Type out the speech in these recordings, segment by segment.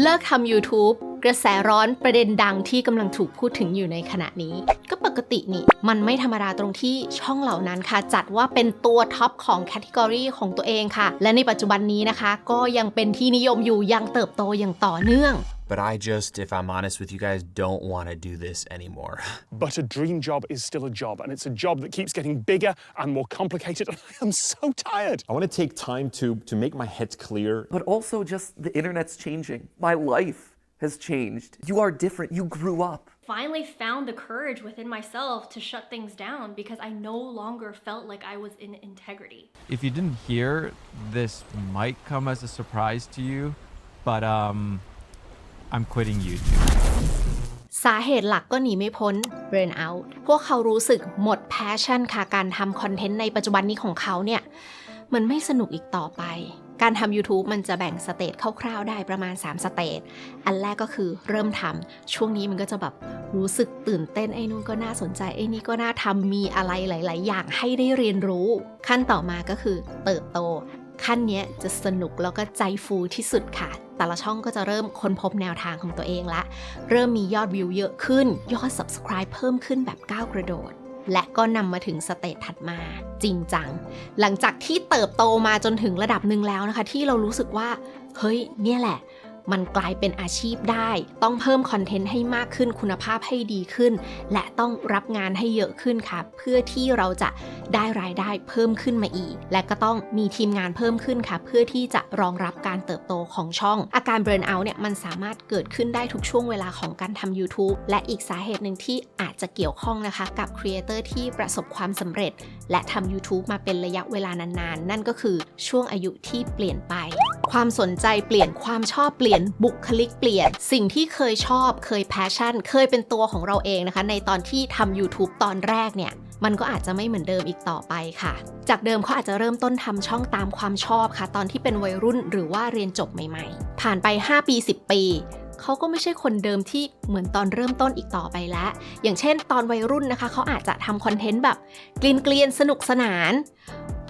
เลิกทำ YouTube กระแสร้อนประเด็นดังที่กำลังถูกพูดถึงอยู่ในขณะนี้ ก็ปกตินี่ มันไม่ธรรมดาตรงที่ช่องเหล่านั้นค่ะ จัดว่าเป็นตัวท็อปของแคตตากรีของตัวเองค่ะ และในปัจจุบันนี้นะคะ ก็ยังเป็นที่นิยมอยู่ยังเติบโตอย่างต่อเนื่อง But I just, if I'm honest with you guys, don't want to do this anymore. But a dream job is still a job, and it's a job that keeps getting bigger and more complicated. And I am so tired. I want to take time to to make my head clear. But also, just the internet's changing. My life has changed. You are different. You grew up. finally found the courage within myself to shut things down because I no longer felt like I was in integrity. If you didn't hear, this might come as a surprise to you, but um, I'm quitting YouTube. สาเหตุหลักก็หนีไม่พ้น burn out พวกเขารู้สึกหมด passion ค่ะการทำคอนเทนต์ในปัจจุบันนี้ของเขาเนี่ย มันไม่สนุกอีกต่อไป การทำ YouTube มันจะแบ่งสเตจคร่าวๆได้ประมาณ 3 สเตจ อันแรกก็คือเริ่มทำ ช่วงนี้มันก็จะแบบรู้สึกตื่นเต้นไอ้นู่นก็น่าสนใจ ไอ้นี่ก็น่าทำมีอะไรหลาย ๆ อย่างให้ได้เรียนรู้ ขั้นต่อมาก็คือเติบโต ขั้นนี้จะสนุกแล้วก็ใจฟูที่สุดค่ะแต่ละช่องก็จะเริ่มค้นพบแนวทางของตัวเองละ เริ่มมียอดวิวเยอะขึ้น ยอด subscribe เพิ่มขึ้นแบบก้าวกระโดด และก็นำมาถึงสเตจถัดมาจริงจัง หลังจากที่เติบโตมาจนถึงระดับหนึ่งแล้วนะคะ ที่เรารู้สึกว่า เฮ้ย เนี่ยแหละ มันกลายเป็นอาชีพได้ ต้องเพิ่มคอนเทนต์ให้มากขึ้นคุณภาพให้ดีขึ้น และต้องรับงานให้เยอะขึ้นค่ะ เพื่อที่เราจะได้รายได้เพิ่มขึ้นมาอีก และก็ต้องมีทีมงานเพิ่มขึ้นค่ะ เพื่อที่จะรองรับการเติบโตของช่อง อาการเบรนเอาท์เนี่ยมันสามารถเกิดขึ้นได้ทุกช่วงเวลาของการทำ YouTube และอีกสาเหตุหนึ่งที่อาจจะเกี่ยวข้องนะคะ กับครีเอเตอร์ที่ประสบความสำเร็จและทำ YouTube มาเป็นระยะเวลานานๆนั่นก็คือช่วงอายุที่เปลี่ยนไป ความสนใจเปลี่ยนความชอบเปลี่ยนบุคลิกเปลี่ยน สิ่งที่เคยชอบเคยแพชชั่น เคยเป็นตัวของเราเองนะคะ ในตอนที่ทำ YouTube ตอนแรกเนี่ยมันก็อาจจะไม่เหมือนเดิมอีกต่อไปค่ะ จากเดิมเขาอาจจะเริ่มต้นทำช่องตามความชอบค่ะ ตอนที่เป็นวัยรุ่นหรือว่าเรียนจบใหม่ๆ ผ่านไป 5 ปี 10 ปี เขาก็ไม่ใช่คนเดิมที่เหมือนตอนเริ่มต้นอีกต่อไปแล้ว อย่างเช่น ตอนวัยรุ่นนะคะ เขาอาจจะทำคอนเทนต์แบบกลีนเกลียนสนุกสนาน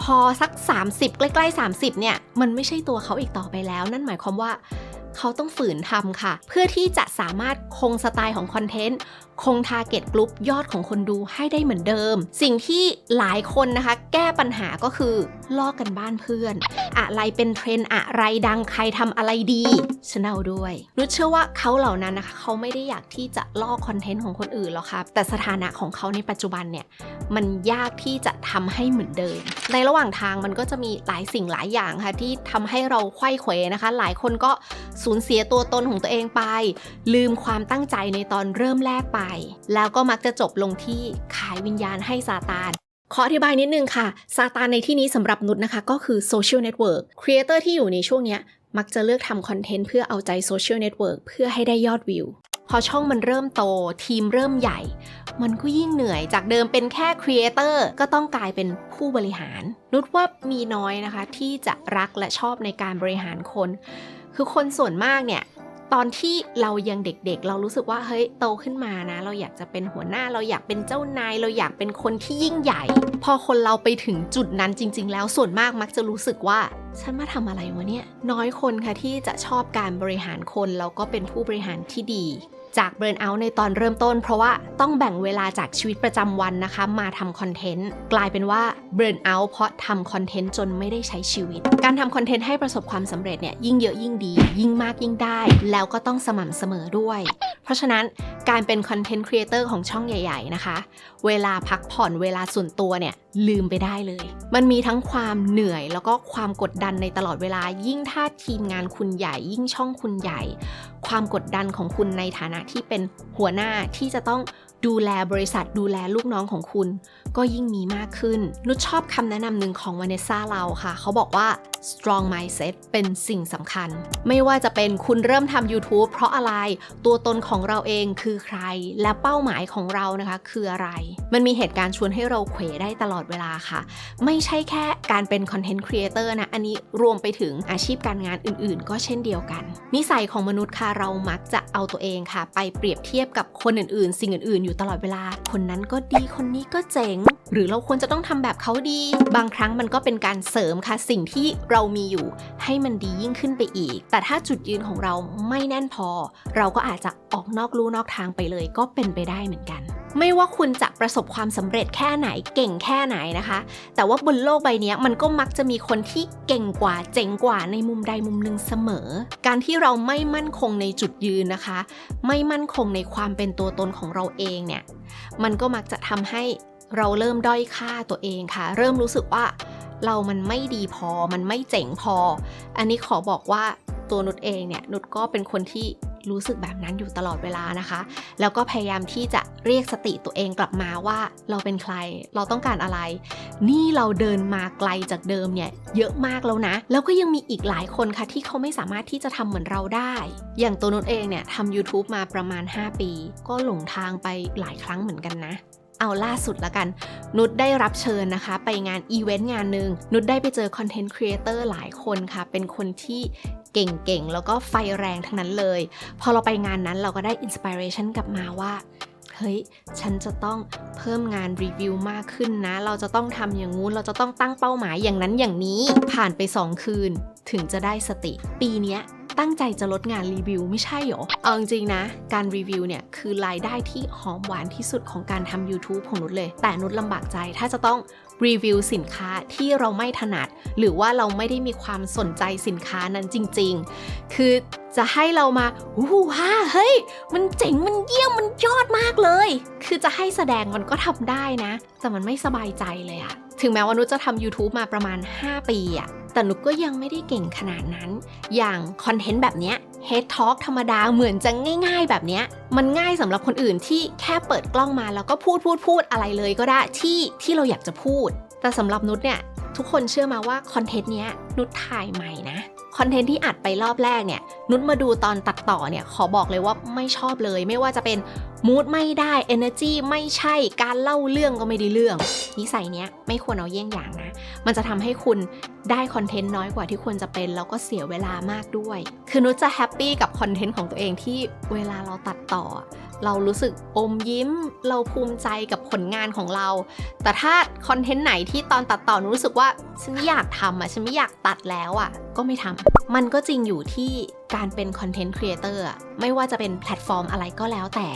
พอสัก 30 ใกล้ ๆ 30 เนี่ย มันไม่ใช่ตัวเขาอีกต่อไปแล้ว นั่นหมายความว่า เขาต้องฝืนทำค่ะ เพื่อที่จะสามารถคงสไตล์ของคอนเทนต์คงทาร์เก็ตกลุ่มยอดของคนดูให้ได้เหมือนเดิม สิ่งที่หลายคนนะคะ แก้ปัญหาก็คือลอกกันบ้านเพื่อน อะไรเป็นเทรนอะไรดังใครทำอะไรดีฉันเอาด้วยนุชเชื่อว่าเขาเหล่านั้นนะคะเขาไม่ได้อยากที่จะลอกคอนเทนต์ของคนอื่นหรอกครับแต่สถานะของเขาในปัจจุบันเนี่ยมันยากที่จะทำให้เหมือนเดิม ในระหว่างทางมันก็จะมีหลายสิ่งหลายอย่างค่ะที่ทำให้เราไขว้เขวนะคะ หลายคนก็สูญเสียตัวตนของตัวเองไป ลืมความตั้งใจในตอนเริ่มแรกไป แล้วก็มักจะจบลงที่ขายวิญญาณให้ซาตานขออธิบายนิดนึงค่ะ ซาตานในที่นี้สำหรับนุชนะคะ ก็คือโซเชียลเน็ตเวิร์กครีเอเตอร์ที่อยู่ในช่วงเนี้ย มักจะเลือกทำคอนเทนต์เพื่อเอาใจโซเชียลเน็ตเวิร์กเพื่อให้ได้ยอดวิว พอช่องมันเริ่มโต ทีมเริ่มใหญ่ มันก็ยิ่งเหนื่อยจากเดิมเป็นแค่ครีเอเตอร์ก็ต้องกลายเป็นผู้บริหาร นุชว่ามีน้อยนะคะที่จะรักและชอบในการบริหารคน คือคนส่วนมากเนี่ยตอนที่เรายังเด็กๆเรารู้สึกว่าเฮ้ยโตขึ้นมานะ เราอยากจะเป็นหัวหน้าเราอยากเป็นเจ้านาย เราอยากเป็นคนที่ยิ่งใหญ่ พอคนเราไปถึงจุดนั้นจริง ๆ แล้วส่วนมากมักจะรู้สึกว่า ฉันมาทำอะไรวะเนี่ย น้อยคนค่ะที่จะชอบการบริหารคนแล้วก็เป็นผู้บริหารที่ดี จากเบิร์นเอาท์ในตอนเริ่มต้น เพราะว่าต้องแบ่งเวลาจากชีวิตประจำวันนะคะ มาทำคอนเทนต์กลายเป็นว่าเบิร์นเอาท์เพราะทำคอนเทนต์จนไม่ได้ใช้ชีวิต การทำคอนเทนต์ให้ประสบความสำเร็จเนี่ยยิ่งเยอะยิ่งดี ยิ่งมากยิ่งได้ แล้วก็ต้องสม่ำเสมอด้วย เพราะฉะนั้นการเป็นคอนเทนต์ครีเอเตอร์ของช่องใหญ่ ๆ นะคะ เวลาพักผ่อนเวลาส่วนตัวเนี่ยลืมไปได้เลย มันมีทั้งความเหนื่อยแล้วก็ความกดดันในตลอดเวลายิ่งถ้าทีมงานคุณใหญ่ ยิ่งช่องคุณใหญ่ ความกดดันของคุณในฐานะที่เป็นหัวหน้าที่จะต้องดูแลบริษัทดูแลลูกน้องของคุณ ก็ยิ่งมีมากขึ้น นุชชอบคำแนะนำหนึ่งของวานิสซาเราค่ะ เขาบอกว่า strong mindset เป็นสิ่งสำคัญ ไม่ว่าจะเป็นคุณเริ่มทำ YouTube เพราะอะไร ตัวตนของเราเองคือใคร และเป้าหมายของเรานะคะ คืออะไร มันมีเหตุการณ์ชวนให้เราเขวได้ตลอดเวลาค่ะ ไม่ใช่แค่การเป็นคอนเทนต์ครีเอเตอร์นะ อันนี้รวมไปถึงอาชีพการงานอื่นๆ ก็เช่นเดียวกัน นิสัยของมนุษย์ค่ะ เรามักจะเอาตัวเองค่ะ ไปเปรียบเทียบกับคนอื่นๆ สิ่งอื่นๆ อยู่ตลอดเวลา คนนั้นก็ดี คนนี้ก็เจ๋งหรือเราควรจะต้องทำแบบเขาดี บางครั้งมันก็เป็นการเสริมค่ะสิ่งที่เรามีอยู่ ให้มันดียิ่งขึ้นไปอีก แต่ถ้าจุดยืนของเราไม่แน่นพอ เราก็อาจจะออกนอกลู่นอกทางไปเลยก็เป็นไปได้เหมือนกันไม่ว่าคุณจะประสบความสำเร็จแค่ไหนเก่งแค่ไหนนะคะ แต่ว่าบนโลกใบนี้มันก็มักจะมีคนที่เก่งกว่าเจ๋งกว่าในมุมใดมุมหนึ่งเสมอ การที่เราไม่มั่นคงในจุดยืนนะคะ ไม่มั่นคงในความเป็นตัวตนของเราเองเนี่ยมันก็มักจะทำให้ เราเริ่มด้อยค่าตัวเองค่ะ เริ่มรู้สึกว่าเรามันไม่ดีพอ มันไม่เจ๋งพอ อันนี้ขอบอกว่าตัวนุชเองเนี่ยนุชก็เป็นคนที่รู้สึกแบบนั้นอยู่ตลอดเวลานะคะ แล้วก็พยายามที่จะเรียกสติตัวเองกลับมาว่าเราเป็นใคร เราต้องการอะไร นี่เราเดินมาไกลจากเดิมเนี่ยเยอะมากแล้วนะ แล้วก็ยังมีอีกหลายคนค่ะที่เขาไม่สามารถที่จะทำเหมือนเราได้ อย่างตัวนุชเองเนี่ยทำ YouTube มาประมาณ 5 ปี ก็หลงทางไปหลายครั้งเหมือนกันนะ เอาล่าสุดละกัน นุชได้รับเชิญนะคะ ไปงานอีเวนต์งานหนึ่งนุชได้ไปเจอคอนเทนต์ครีเอเตอร์หลายคนค่ะ เป็นคนที่เก่งๆ แล้วก็ไฟแรงทั้งนั้นเลย พอเราไปงานนั้นเราก็ได้อินสปิเรชันกลับมาว่าเฮ้ย ฉันจะต้องเพิ่มงานรีวิวมากขึ้นนะ เราจะต้องทำอย่างงู้น เราจะต้องตั้งเป้าหมายอย่างนั้นอย่างนี้ ผ่านไป 2 คืน ถึงจะได้สติ ปีเนี้ย ตั้งใจจะลดงานรีวิวไม่ใช่หรอ เอาจริงๆนะ การรีวิวเนี่ยคือรายได้ที่หอมหวานที่สุดของการทำ YouTube ของนุชเลย แต่นุชลำบากใจถ้าจะต้องรีวิวสินค้าที่เราไม่ถนัด หรือว่าเราไม่ได้มีความสนใจสินค้านั้นจริง ๆ คือจะให้เรามาอู้หูฮ่าเฮ้ย มันเจ๋ง มันเยี่ยม มัน คือจะให้แสดงมันก็ทำได้นะ แต่มันไม่สบายใจเลยอะถึงแม้ว่านุชจะทำ YouTube มาประมาณ 5 ปีอะแต่นุชก็ยังไม่ได้เก่งขนาดนั้น อย่างคอนเทนต์แบบเนี้ย Head Talk ธรรมดาเหมือนจะง่ายๆ แบบเนี้ย มันง่ายสำหรับคนอื่นที่แค่เปิดกล้องมาแล้วก็พูดพูดพูดอะไรเลยก็ได้ที่ที่เราอยากจะพูด แต่สำหรับนุชเนี่ยทุกคนเชื่อมาว่าคอนเทนต์เนี้ยนุชถ่ายใหม่นะ คอนเทนต์ที่อัดไปรอบแรกเนี่ย นุชมาดูตอนตัดต่อเนี่ย ขอบอกเลยว่าไม่ชอบเลย ไม่ว่าจะเป็นมูดไม่ได้ Energy ไม่ใช่ การเล่าเรื่องก็ไม่ได้เรื่อง นิสัยเนี้ยไม่ควรเอาเยี่ยงอย่างนะ มันจะทำให้คุณได้คอนเทนต์น้อยกว่าที่ควรจะเป็น แล้วก็เสียเวลามากด้วย คือนุชจะแฮปปี้กับคอนเทนต์ของตัวเองที่เวลาเราตัดต่อ เรารู้สึกอมยิ้ม เราภูมิใจกับผลงานของเรา แต่ถ้าคอนเทนต์ไหนที่ตอนตัดต่อนูรู้สึกว่าฉันไม่อยากทำอะฉันไม่อยากตัดแล้วอะ ก็ไม่ทำมันก็จริงอยู่ที่การเป็นคอนเทนต์ครีเอเตอร์ไม่ว่าจะเป็นแพลตฟอร์มอะไรก็แล้วแต่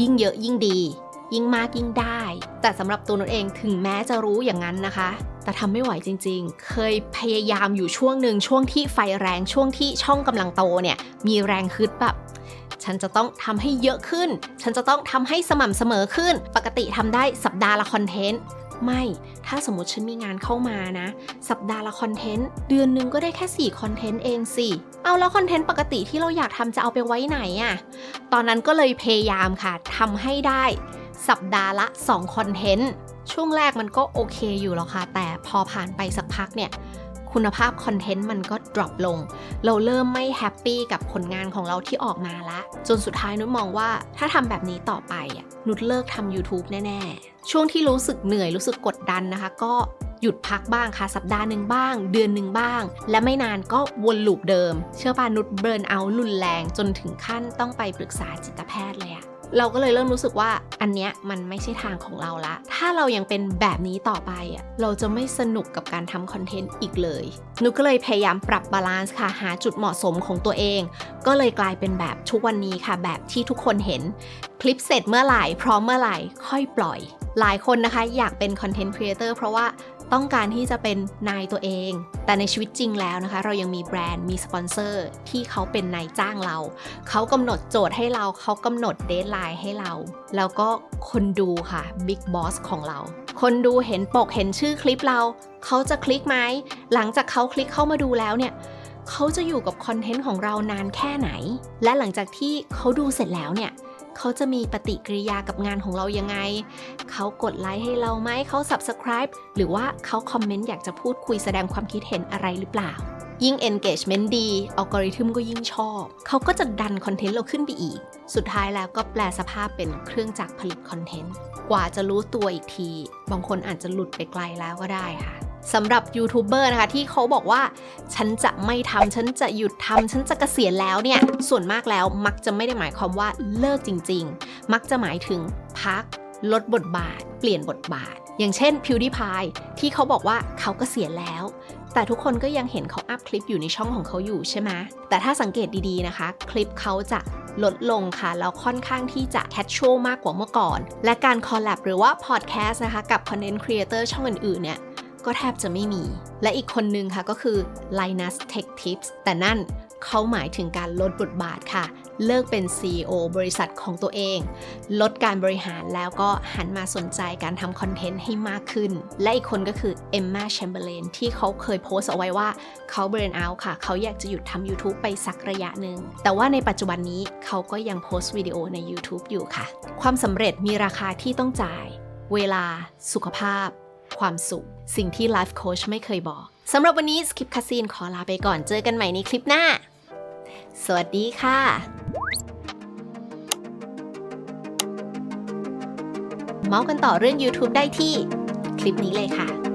ยิ่งเยอะยิ่งดี ยิ่งมากยิ่งได้ แต่สำหรับตัวนุชเองถึงแม้จะรู้อย่างนั้นนะคะ แต่ทำไม่ไหวจริง ๆ เคยพยายามอยู่ช่วงหนึ่งช่วงที่ไฟแรงช่วงที่ช่องกำลังโตเนี่ยมีแรงฮึดแบบฉันจะต้องทำให้เยอะขึ้น ฉันจะต้องทำให้สม่ำเสมอขึ้น ปกติทำได้สัปดาห์ละคอนเทนต์ ไม่ ถ้าสมมติฉันมีงานเข้ามานะ สัปดาห์ละคอนเทนต์ เดือนหนึงก็ได้แค่4คอนเทนต์เองสิ เอาแล้วคอนเทนต์ปกติที่เราอยากทำจะเอาไปไว้ไหนอะตอนนั้นก็เลยพยายามค่ะทำให้ได้ สัปดาห์ละ2คอนเทนต์ช่วงแรกมันก็โอเคอยู่หรอกค่ะ แต่พอผ่านไปสักพักเนี่ย คุณภาพคอนเทนต์มันก็ดรอปลง เราเริ่มไม่แฮปปี้กับผลงานของเราที่ออกมาละ จนสุดท้ายนุชมองว่าถ้าทำแบบนี้ต่อไปอะนุชเลิกทำ YouTube แน่ ๆ ช่วงที่รู้สึกเหนื่อยรู้สึกกดดันนะคะ ก็หยุดพักบ้างค่ะ สัปดาห์หนึ่งบ้าง เดือนหนึ่งบ้าง และไม่นานก็วนลูปเดิม เชื่อป่านุชเบิร์นเอารุนแรงจนถึงขั้นต้องไปปรึกษาจิตแพทย์เลยอะ เราก็เลยเริ่มรู้สึกว่าอันเนี้ยมันไม่ใช่ทางของเราละ ถ้าเรายังเป็นแบบนี้ต่อไปอะเราจะไม่สนุกกับการทำคอนเทนต์อีกเลยนุกก็เลยพยายามปรับบาลานซ์ค่ะ หาจุดเหมาะสมของตัวเอง ก็เลยกลายเป็นแบบทุกวันนี้ค่ะ แบบที่ทุกคนเห็น คลิปเสร็จเมื่อไหร่ พร้อมเมื่อไหร่ ค่อยปล่อย หลายคนนะคะอยากเป็นคอนเทนต์ครีเอเตอร์เพราะว่า ต้องการที่จะเป็นนายตัวเอง แต่ในชีวิตจริงแล้วนะคะ เรายังมีแบรนด์มีสปอนเซอร์ที่เขาเป็นนายจ้างเรา เขากำหนดโจทย์ให้เราเขากำหนดเดทไลน์ให้เรา แล้วก็คนดูค่ะบิ๊กบอสของเรา คนดูเห็นปกเห็นชื่อคลิปเรา เขาจะคลิกไหมหลังจากเขาคลิกเข้ามาดูแล้วเนี่ยเขาจะอยู่กับคอนเทนต์ของเรานานแค่ไหน และหลังจากที่เขาดูเสร็จแล้วเนี่ย เขาจะมีปฏิกิริยากับงานของเรายังไง เขากดไลค์ให้เราไหมเขา subscribe หรือว่าเขาคอมเมนต์อยากจะพูดคุยแสดงความคิดเห็นอะไรหรือเปล่า ยิ่ง engagement ดีอัลกอริทึมก็ยิ่งชอบ เขาก็จะดันคอนเทนต์เราขึ้นไปอีก สุดท้ายแล้วก็แปลสภาพเป็นเครื่องจักรผลิตคอนเทนต์ กว่าจะรู้ตัวอีกที บางคนอาจจะหลุดไปไกลแล้วก็ได้ค่ะ สำหรับยูทูบเบอร์นะคะที่เขาบอกว่า ฉันจะไม่ทำฉันจะหยุดทำฉันจะเกษียณแล้วเนี่ย ส่วนมากแล้วมักจะไม่ได้หมายความว่าเลิกจริง ๆ มักจะหมายถึงพัก ลดบทบาท เปลี่ยนบทบาท อย่างเช่น PewDiePie ที่เขาบอกว่าเขากเกษียณแล้ว แต่ทุกคนก็ยังเห็นเขาอัพคลิปอยู่ในช่องของเขาอยู่ใช่ไหมแต่ถ้าสังเกตดีๆนะคะ คลิปเขาจะลดลงค่ะ แล้วค่อนข้างที่จะแคชชวลมากกว่าเมื่อก่อน และการคอลแลบหรือว่าพอดแคสต์นะคะ กับคอนเทนต์ครีเอเตอร์ช่องอื่นๆเนี่ย ก็แทบจะไม่มี และอีกคนนึงค่ะก็คือ Linus Tech Tips แต่นั่นเขาหมายถึงการลดบทบาทค่ะ เลิกเป็น CEO บริษัทของตัวเอง ลดการบริหารแล้วก็หันมาสนใจการทำคอนเทนต์ให้มากขึ้น และอีกคนก็คือ Emma Chamberlain ที่เขาเคยโพสเอาไว้ว่าเขาเบรนเอาค่ะ เขาอยากจะหยุดทำ YouTube ไปสักระยะหนึ่ง แต่ว่าในปัจจุบันนี้เขาก็ยังโพสต์วิดีโอใน YouTube อยู่ค่ะ ความสำเร็จมีราคาที่ต้องจ่าย เวลา สุขภาพ ความสุข สิ่งที่ Life Coach ไม่เคยบอกสำหรับวันนี้สคริปคาซีนขอลาไปก่อนเจอกันใหม่ในคลิปหน้า สวัสดีค่ะเมาส์กันต่อเรื่อง YouTube ได้ที่ คลิปนี้เลยค่ะ